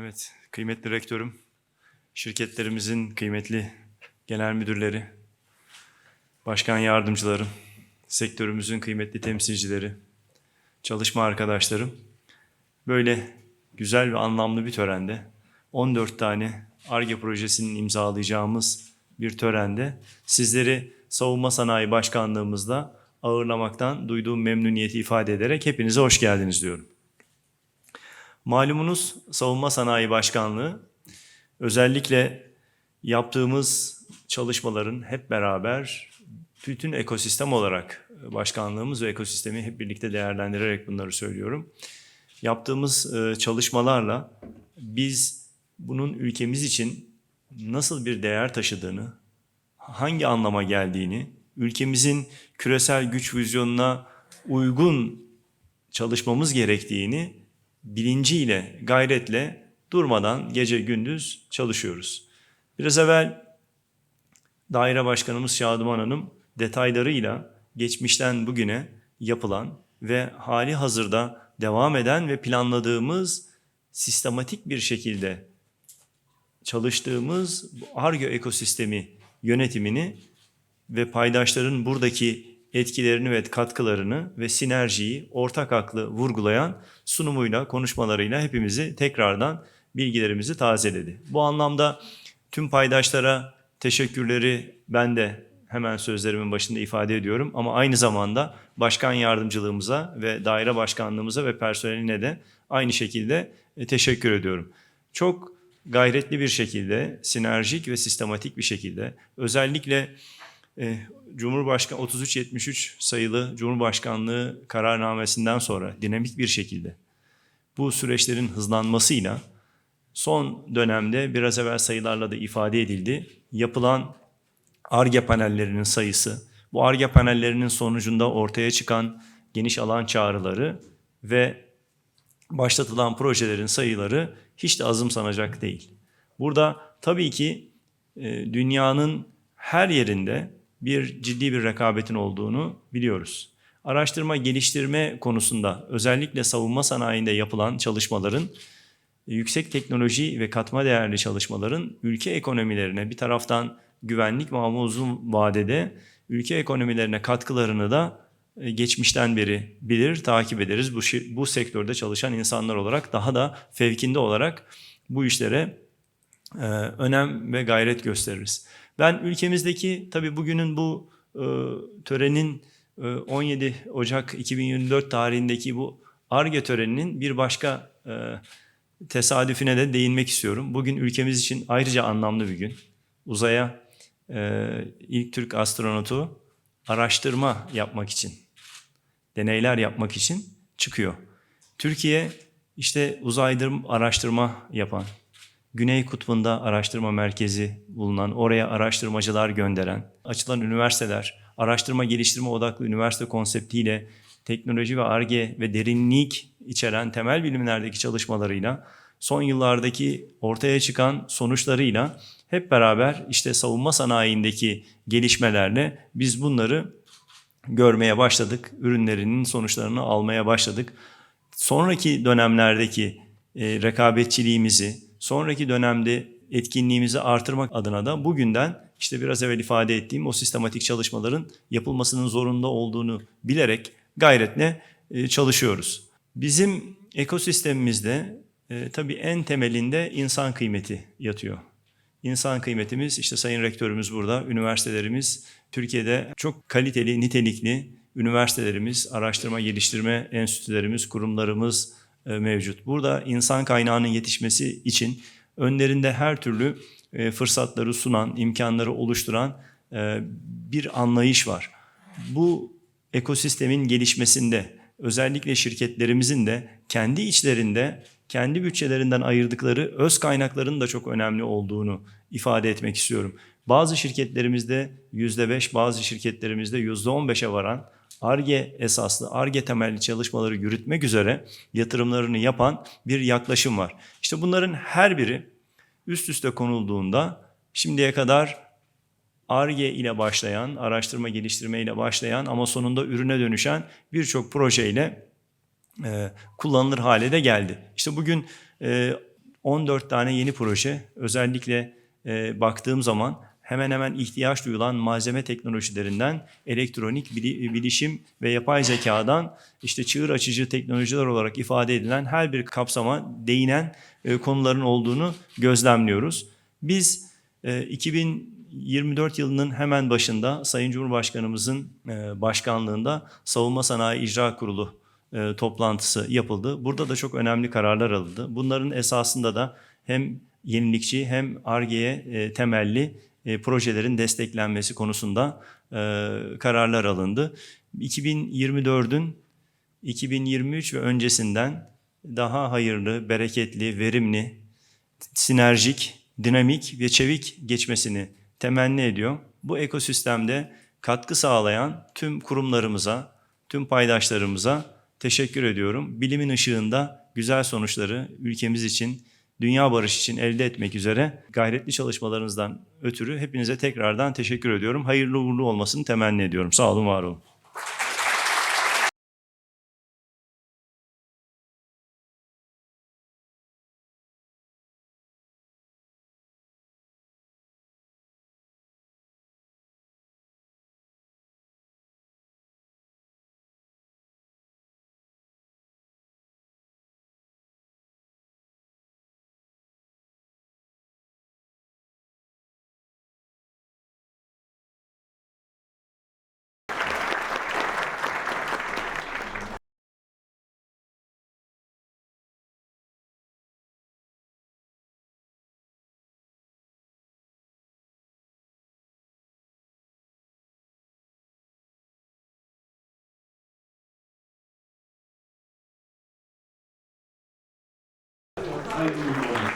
Evet, kıymetli rektörüm, şirketlerimizin kıymetli genel müdürleri, başkan yardımcılarım, sektörümüzün kıymetli temsilcileri, çalışma arkadaşlarım, böyle güzel ve anlamlı bir törende 14 tane ARGE projesinin imzalayacağımız bir törende sizleri Savunma Sanayi Başkanlığımızda ağırlamaktan duyduğum memnuniyeti ifade ederek hepinize hoş geldiniz diyorum. Malumunuz Savunma Sanayi Başkanlığı özellikle yaptığımız çalışmaların hep beraber bütün ekosistem olarak başkanlığımız ve ekosistemi hep birlikte değerlendirerek bunları söylüyorum. Yaptığımız e, çalışmalarla biz bunun ülkemiz için nasıl bir değer taşıdığını, hangi anlama geldiğini, ülkemizin küresel güç vizyonuna uygun çalışmamız gerektiğini bilinciyle, gayretle durmadan gece gündüz çalışıyoruz. Biraz evvel daire başkanımız Şadıman Hanım detaylarıyla geçmişten bugüne yapılan ve hali hazırda devam eden ve planladığımız sistematik bir şekilde çalıştığımız bu Argo ekosistemi yönetimini ve paydaşların buradaki etkilerini ve katkılarını ve sinerjiyi ortak aklı vurgulayan sunumuyla, konuşmalarıyla hepimizi tekrardan bilgilerimizi tazeledi. Bu anlamda tüm paydaşlara teşekkürleri ben de hemen sözlerimin başında ifade ediyorum ama aynı zamanda başkan yardımcılığımıza ve daire başkanlığımıza ve personeline de aynı şekilde e, teşekkür ediyorum. Çok gayretli bir şekilde, sinerjik ve sistematik bir şekilde özellikle e, Cumhurbaşkanı 3373 sayılı Cumhurbaşkanlığı kararnamesinden sonra dinamik bir şekilde bu süreçlerin hızlanmasıyla son dönemde biraz evvel sayılarla da ifade edildi. Yapılan ARGE panellerinin sayısı, bu ARGE panellerinin sonucunda ortaya çıkan geniş alan çağrıları ve başlatılan projelerin sayıları hiç de azımsanacak değil. Burada tabii ki e, dünyanın her yerinde bir ciddi bir rekabetin olduğunu biliyoruz. Araştırma geliştirme konusunda özellikle savunma sanayinde yapılan çalışmaların yüksek teknoloji ve katma değerli çalışmaların ülke ekonomilerine bir taraftan güvenlik ve ama uzun vadede ülke ekonomilerine katkılarını da e, geçmişten beri bilir, takip ederiz. Bu, bu sektörde çalışan insanlar olarak daha da fevkinde olarak bu işlere e, önem ve gayret gösteririz. Ben ülkemizdeki tabii bugünün bu e, törenin e, 17 Ocak 2024 tarihindeki bu ARGE töreninin bir başka e, tesadüfüne de değinmek istiyorum. Bugün ülkemiz için ayrıca anlamlı bir gün. Uzaya e, ilk Türk astronotu araştırma yapmak için, deneyler yapmak için çıkıyor. Türkiye işte uzaydır araştırma yapan, Güney Kutbu'nda araştırma merkezi bulunan, oraya araştırmacılar gönderen, açılan üniversiteler, araştırma geliştirme odaklı üniversite konseptiyle teknoloji ve arge ve derinlik içeren temel bilimlerdeki çalışmalarıyla son yıllardaki ortaya çıkan sonuçlarıyla hep beraber işte savunma sanayindeki gelişmelerle biz bunları görmeye başladık. Ürünlerinin sonuçlarını almaya başladık. Sonraki dönemlerdeki e, rekabetçiliğimizi, sonraki dönemde etkinliğimizi artırmak adına da bugünden işte biraz evvel ifade ettiğim o sistematik çalışmaların yapılmasının zorunda olduğunu bilerek gayretle e, çalışıyoruz. Bizim ekosistemimizde e, tabii en temelinde insan kıymeti yatıyor. İnsan kıymetimiz işte Sayın Rektörümüz burada, üniversitelerimiz Türkiye'de çok kaliteli, nitelikli üniversitelerimiz, araştırma geliştirme enstitülerimiz, kurumlarımız mevcut. Burada insan kaynağının yetişmesi için önlerinde her türlü e, fırsatları sunan, imkanları oluşturan e, bir anlayış var. Bu ekosistemin gelişmesinde özellikle şirketlerimizin de kendi içlerinde kendi bütçelerinden ayırdıkları öz kaynakların da çok önemli olduğunu ifade etmek istiyorum. Bazı şirketlerimizde %5, bazı şirketlerimizde %15'e varan ARGE esaslı, ARGE temelli çalışmaları yürütmek üzere yatırımlarını yapan bir yaklaşım var. İşte bunların her biri üst üste konulduğunda şimdiye kadar ARGE ile başlayan, araştırma geliştirme ile başlayan ama sonunda ürüne dönüşen birçok projeyle e, kullanılır hale de geldi. İşte bugün e, 14 tane yeni proje özellikle e, baktığım zaman hemen hemen ihtiyaç duyulan malzeme teknolojilerinden elektronik bili- bilişim ve yapay zekadan işte çığır açıcı teknolojiler olarak ifade edilen her bir kapsama değinen e, konuların olduğunu gözlemliyoruz. Biz e, 2024 yılının hemen başında Sayın Cumhurbaşkanımızın e, başkanlığında Savunma Sanayi İcra Kurulu e, toplantısı yapıldı. Burada da çok önemli kararlar alındı. Bunların esasında da hem yenilikçi hem ARGE'ye e, temelli e, projelerin desteklenmesi konusunda e, kararlar alındı. 2024'ün 2023 ve öncesinden daha hayırlı, bereketli, verimli, sinerjik, dinamik ve çevik geçmesini temenni ediyor. Bu ekosistemde katkı sağlayan tüm kurumlarımıza, tüm paydaşlarımıza teşekkür ediyorum. Bilimin ışığında güzel sonuçları ülkemiz için, dünya barış için elde etmek üzere gayretli çalışmalarınızdan ötürü hepinize tekrardan teşekkür ediyorum. Hayırlı uğurlu olmasını temenni ediyorum. Sağ olun, var olun. Hayırlı uğurlu olsun.